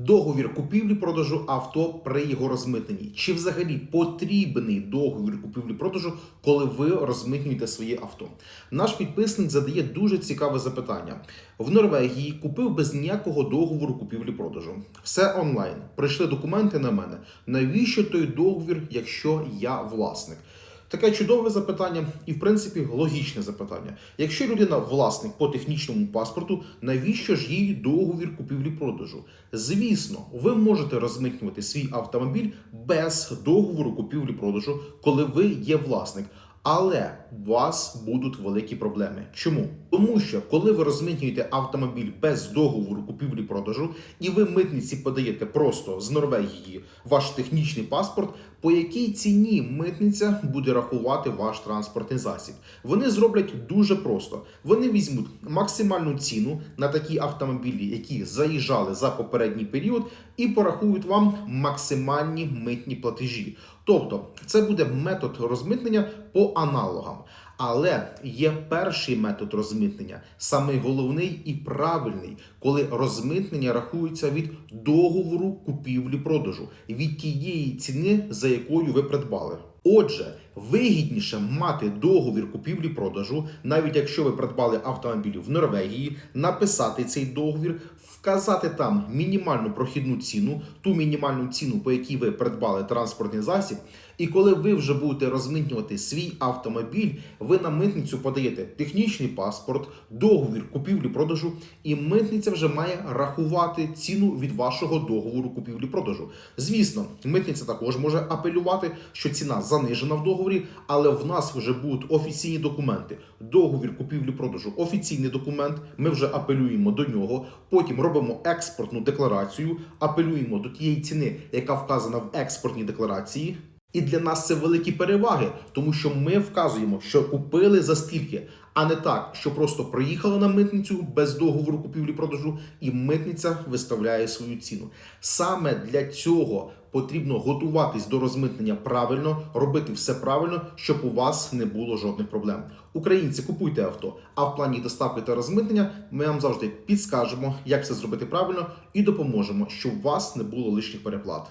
Договір купівлі-продажу авто при його розмитненні. Чи взагалі потрібний договір купівлі-продажу, коли ви розмитнюєте своє авто? Наш підписник задає дуже цікаве запитання. В Норвегії купив без ніякого договору купівлі-продажу. Все онлайн. Прийшли документи на мене. Навіщо той договір, якщо я власник? Таке чудове запитання і, в принципі, логічне запитання. Якщо людина власник по технічному паспорту, навіщо ж їй договір купівлі-продажу? Звісно, ви можете розмитнювати свій автомобіль без договору купівлі-продажу, коли ви є власник. Але у вас будуть великі проблеми. Чому? Тому що коли ви розмитнюєте автомобіль без договору купівлі-продажу, і ви митниці подаєте просто з Норвегії ваш технічний паспорт, по якій ціні митниця буде рахувати ваш транспортний засіб? Вони зроблять дуже просто. Вони візьмуть максимальну ціну на такі автомобілі, які заїжджали за попередній період, і порахують вам максимальні митні платежі. Тобто, це буде метод розмитнення по аналогам. Але є перший метод розмитнення, самий головний і правильний, коли розмитнення рахується від договору купівлі-продажу, від тієї ціни, за якою ви придбали. Отже, вигідніше мати договір купівлі-продажу, навіть якщо ви придбали автомобіль в Норвегії, написати цей договір, вказати там мінімальну прохідну ціну, ту мінімальну ціну, по якій ви придбали транспортний засіб. І коли ви вже будете розмитнювати свій автомобіль, ви на митницю подаєте технічний паспорт, договір купівлі-продажу, і митниця вже має рахувати ціну від вашого договору купівлі-продажу. Звісно, митниця також може апелювати, що ціна занижена в договорі, але в нас вже будуть офіційні документи. Договір купівлі-продажу, офіційний документ. Ми вже апелюємо до нього. Потім робимо експортну декларацію, апелюємо до тієї ціни, яка вказана в експортній декларації. І для нас це великі переваги, тому що ми вказуємо, що купили за стільки, а не так, що просто приїхали на митницю без договору купівлі-продажу, і митниця виставляє свою ціну. Саме для цього потрібно готуватись до розмитнення правильно, робити все правильно, щоб у вас не було жодних проблем. Українці купуйте авто, а в плані доставки та розмитнення ми вам завжди підскажемо, як це зробити правильно, і допоможемо, щоб у вас не було лишніх переплат.